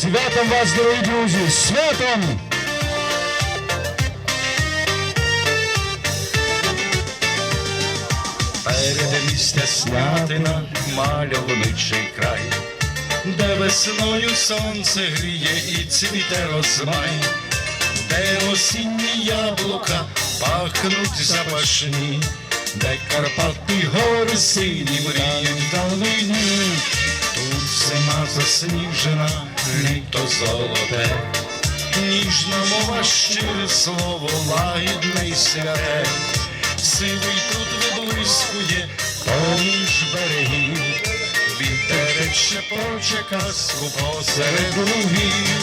Святом вас, дорогі друзі! Святом! Передмістя снятина, мальовничий край, де весною сонце гріє і цвіте розмай, де осінні яблука пахнуть запашні, де Карпати гори сині мріють далині, тут зима засніжена, літо золоте, ніжна мова щире слово, лагідне й святе. Сивий тут виблискує поміж берегів, Вітерече почека посеред лугів,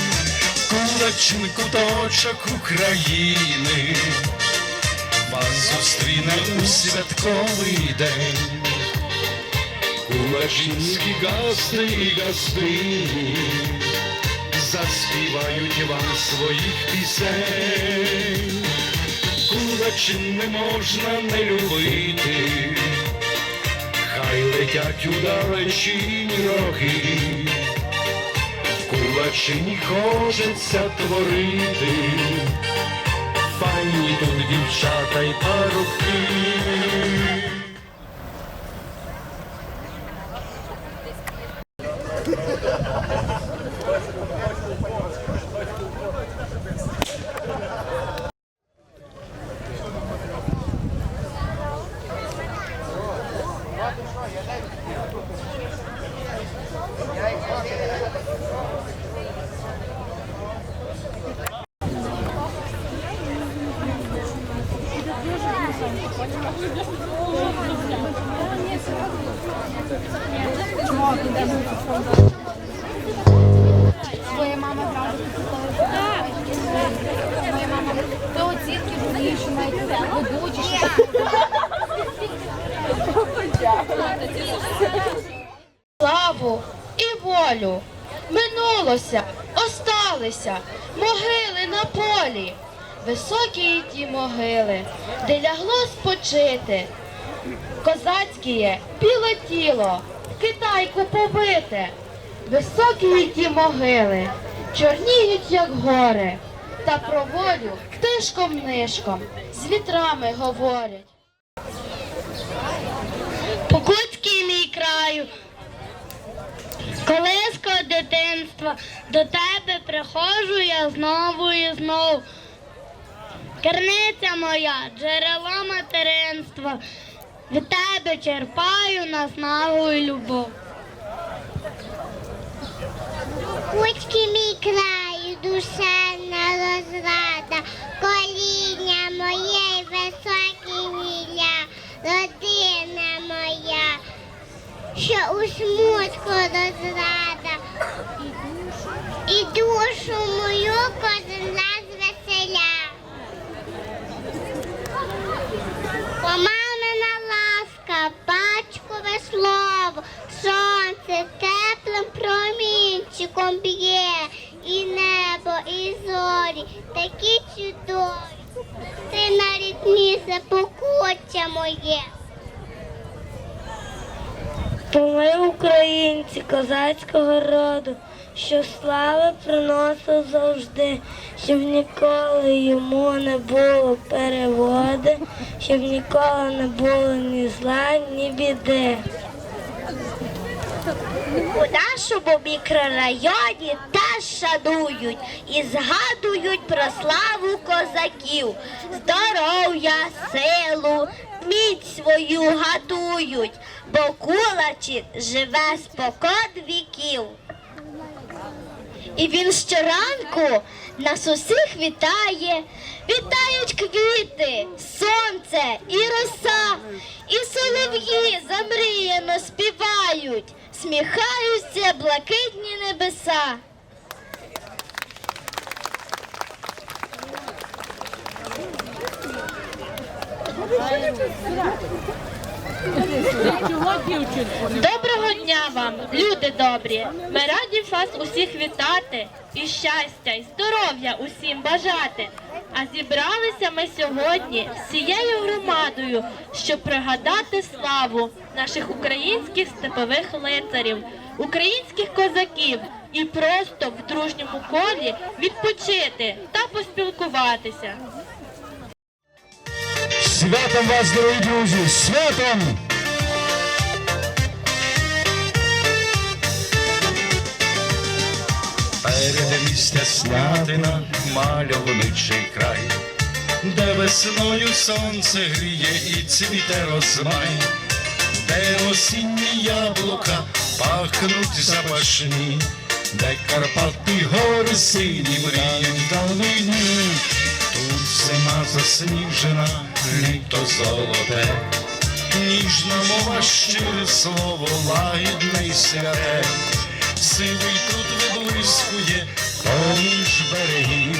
Кулачин куточок України, вас зустріне у святковий день. Кулачинські гасти і гастині заспівають вам своїх пісень. Кулачин не можна не любити, хай летять у далечінь роги, в Кулачині хочеться творити, файні тут дівчата й парубки. Осталися могили на полі, високі ті могили, де лягло спочити. Козацьке біле тіло, китайку побите, високі ті могили, чорніють, як гори, та про волю тишком нишком з вітрами говорять. Покутський мій краю, колисько дитинства, до тебе приходжу я знову і знову. Керниця моя, джерело материнства, від тебе черпаю наснагу і любов. Кучки мій краю, душевна розрада, коління моє й високі вілля, родина моя, що у смутку розрада, і душу мою кожен козацького роду, що слави приносив завжди, щоб ніколи йому не було переводи, щоб ніколи не було ні зла, ні біди. У нашому мікрорайоні теж шанують і згадують про славу козаків, здоров'я, силу, міць свою гадують, бо кулачин живе спокон віків. І він щоранку нас усіх вітає, вітають квіти, сонце і роса, і солов'ї замріяно співають, сміхаються блакитні небеса. Доброго дня вам, люди добрі! Ми раді вас усіх вітати і щастя, і здоров'я усім бажати. А зібралися ми сьогодні всією громадою, щоб пригадати славу наших українських степових лицарів, українських козаків, і просто в дружньому колі відпочити та поспілкуватися. Святом вас, дорогі друзі! Святом! Перед місця Снятина мальовничий край, де весною сонце гріє і цвіте розмай, де осінні яблука пахнуть запашні, де Карпати гори сині мріють далині, тут зима засніжена, літо золоте, ніжна мова щире слово, лагідне й святе. Сивий тут виблискує поміж берегів,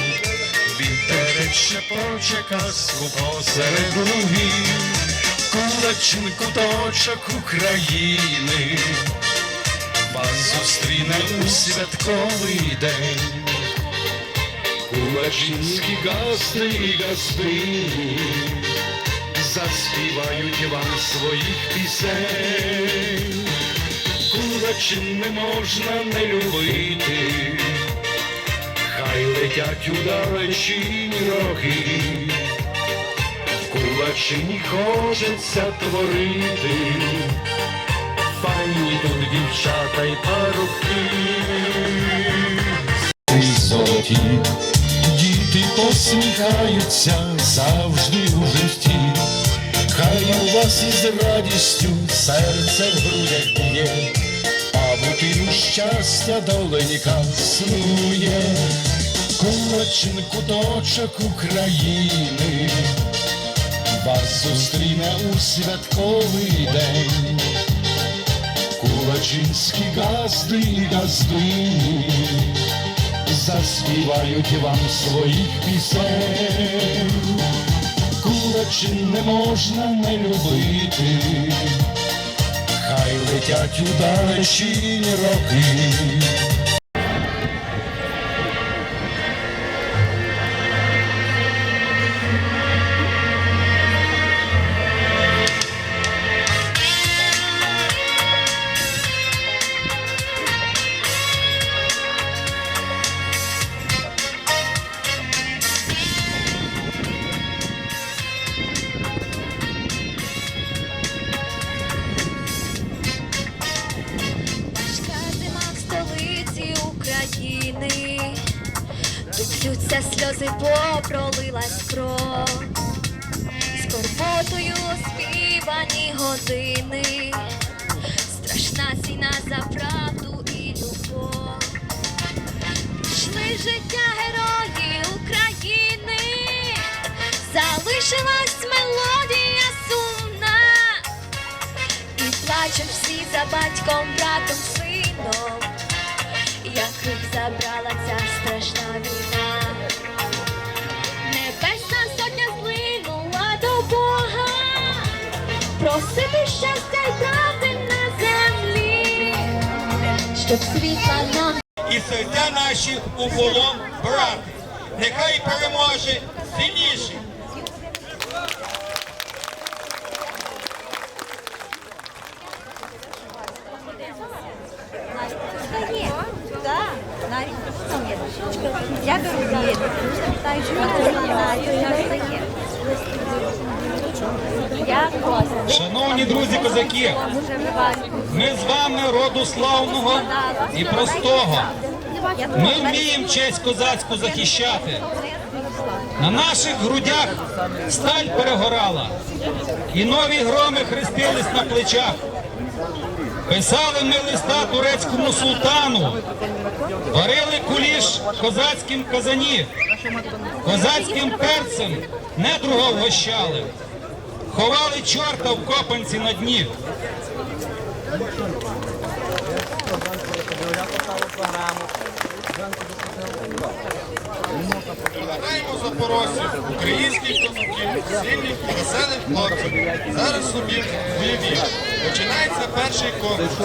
Вітер шепоче казку посеред лугів, Кулачин куточок України, Вас зустріне у святковий день. Кулачинські гасти і гастині Заспівають вам своїх пісень. Кулачин не можна не любити, хай летять у далечінь роки, кулачині хочеться творити, файні тут дівчата й парубки. Діти посміхаються завжди у житті. У із радістю серце в грудях б'є, а бутилю щастя доленька снує, кулачин куточок України, вас зустріне у святковий день, кулачинські газди і газдині заспівають вам своїх пісень. Кулачин не можна не любити, хай летять у далечі роки. І серця наші у полон брати. Нехай переможе сильніший. Я білет. Так, що Я Шановні друзі козаки, ми з вами роду славного і простого. Ми вміємо честь козацьку захищати. На наших грудях сталь перегорала, і нові громи хрестились на плечах. Писали ми листа турецькому султану, варили куліш козацьким казані, козацьким перцем недруга вгощали, ховали чорта в копанці на дні. Вітаємо запорожців, українських козаків, сильних і веселих хлопців. Зараз собі бойові. Починається перший конкурс.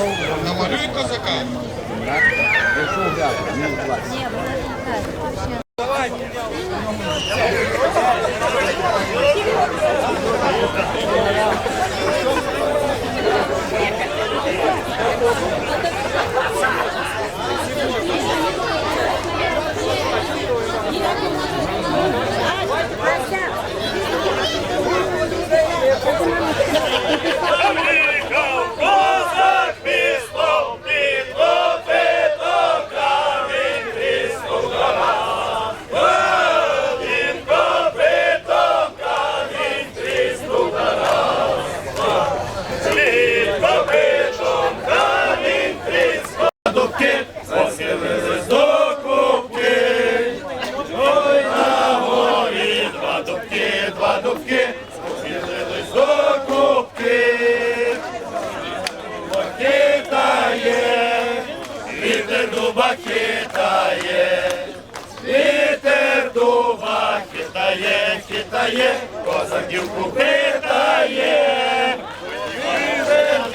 Намалюй козака. Питає, козаків питає.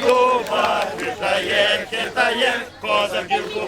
Дуба питає, хитає, козак дівку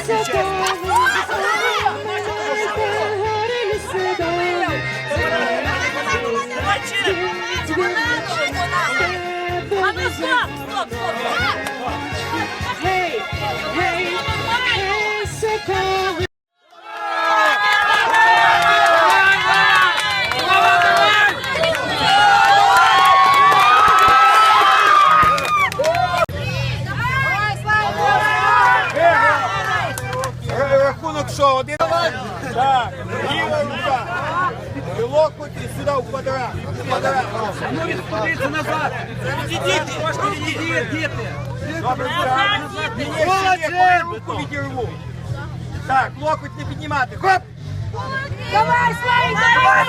Happy Chef. Ну назад. Діти, діти, діти. Добре, так. Відірву. Локоть не піднімати. Хоп давай, давай, давай,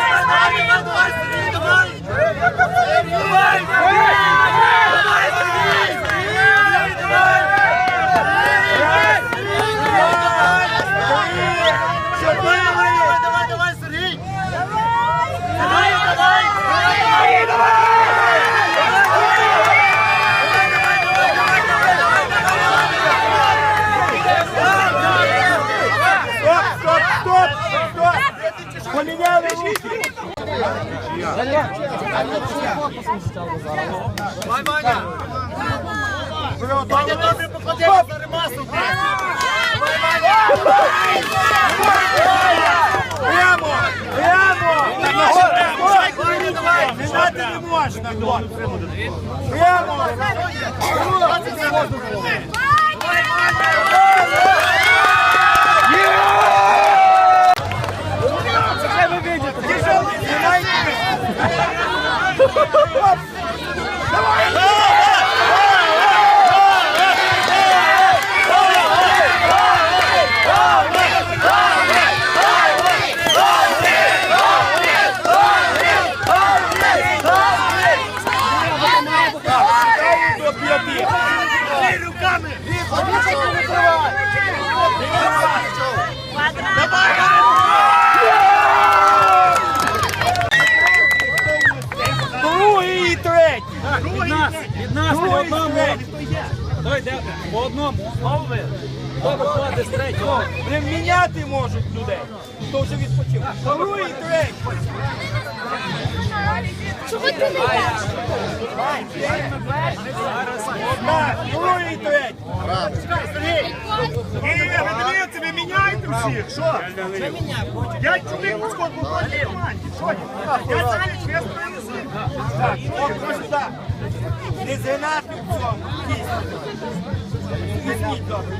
Давай, давай, Сергій! Давай, давай! Стоп, стоп, стоп, стоп! Поміняли руки! Давай, Ваня! Ваня, добре покладемо за ремасу! Давай, Ваня! Прямо! Прямо! Ваня, давай! Лежати не можна! хлопці. Прямо! До Не міняти можуть людей. Хто вже відпочив. Другий і третій. Так, другий і третій. Ні, ви дивіться, ви міняєте всіх. Що? П'ять чоловік по скоту в. Що ні? Чоловік. Так, сюди. Не згинати в цьому. Візьміть добре.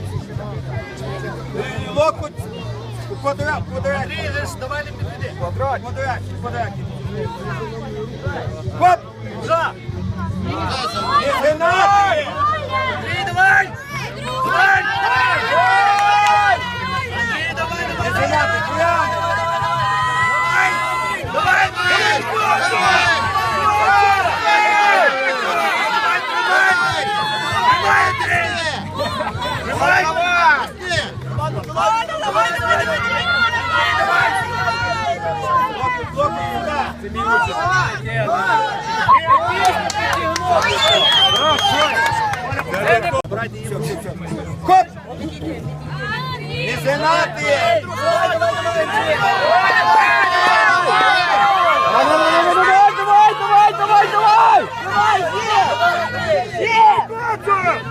Локоть квадрат, квадрат. Ріжеш, давай не підведи. Квадрат, квадрат, квадрат. Хоп! За! Не згинати! Три, давай! Давай! Давай! Хоп! Не зинати! Давай, давай, давай, давай! Давай, є! Є!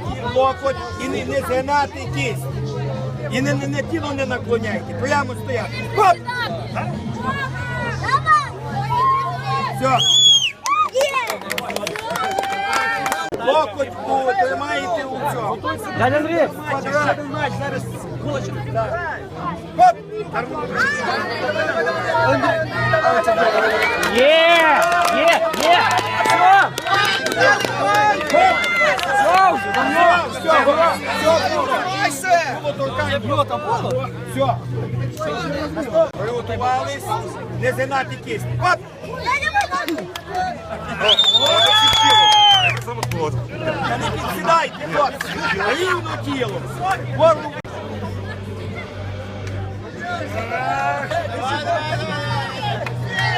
В локоть і не, не згинати кість. І не, не, не тіло не наклоняйте, прямо стояти. Хоп! Все. Локоть у- тримаєте у цьому. Дядя Андрій, Квадрат. зараз кулачок. Хоп! Є! Є! Є! Все! Все. Приготувались. Не згинати кисть. Оп! Не підсідайте, хлопці. Рівно тіло. Горло.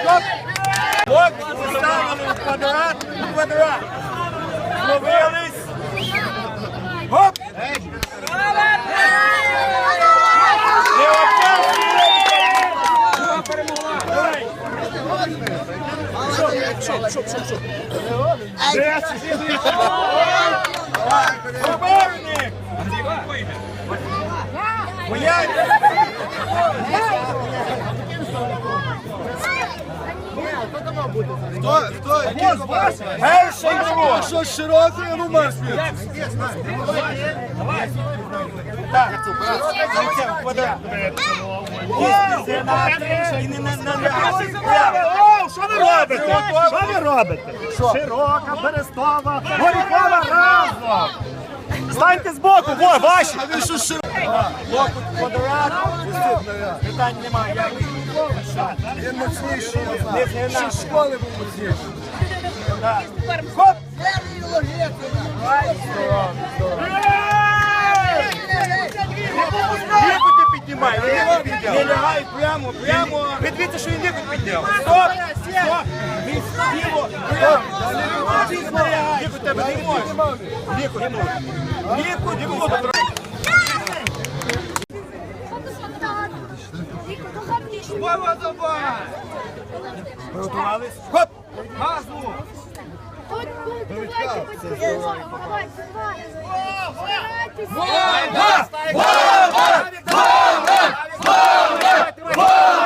Стоп! Бок в квадрат, в квадрат. Зловились. Гоп! Поборник! Бояться! Хто? Хто? Перший його! Що широкий, я марш Так, Що ви робите? Що ви робите? Широка, Берестова, Горікова разом! Станьте збоку, во, ваші! Питань немає, я школи. Він мощніший. Ще в школи був мощніший. Хоп! Верний піднімай, не лягай прямо, прямо. Підвіться, що він лікуть підняв. Стоп! Стоп! Він прямо. Лікуй тебе не може. Лікуй, лікуй. Лікуй, лікуй. Вова Зоба! Ви готувались? Хоп! Газу! Вова! Вова! Вова! Вова! Вова!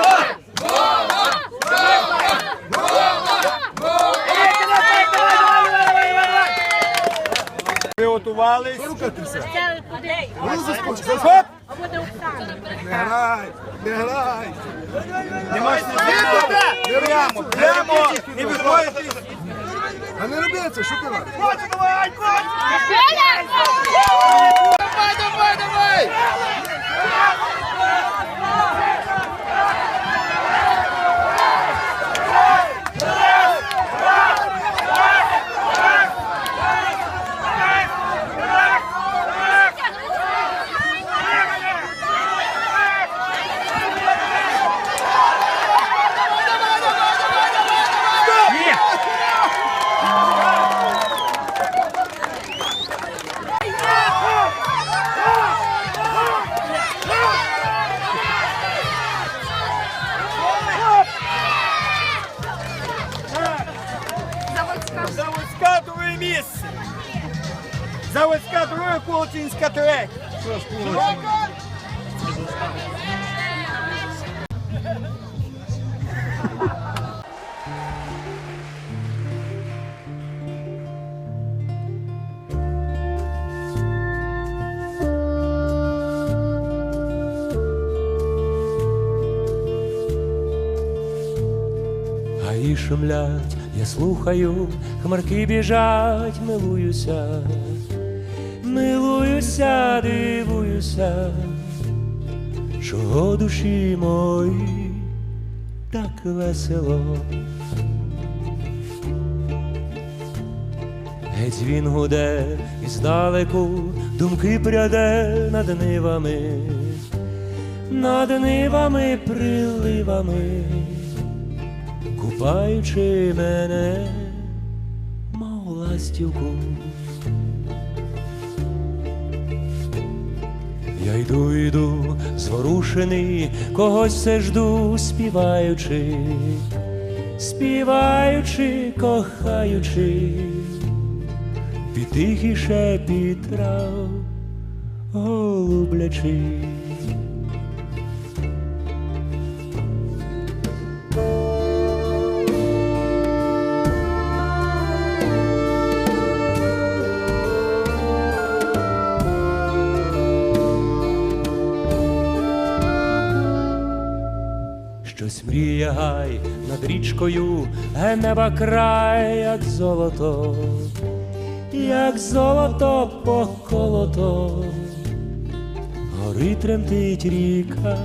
Приготувались. Рука трясе. Рука трясе. Гаї шумлять, я слухаю, хмарки біжать, милуюся, милуюся, дивуюся, чого душі мої так весело. Геть він гуде і здалеку думки пряде над нивами, над нивами, приливами чіпаючи мене, мов ластівку. Я йду, йду, зворушений, когось все жду, співаючи, співаючи, кохаючи, під тихий шепіт трав голублячий. сіє гай над річкою неба край, як золото, як золото поколото, гори тремтить ріка,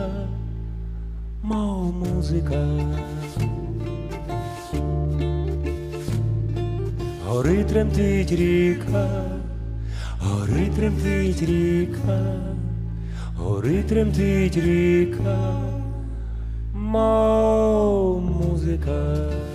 мов музика. Гори тремтить ріка, гори тремтить ріка, гори тремтить ріка. mal musical.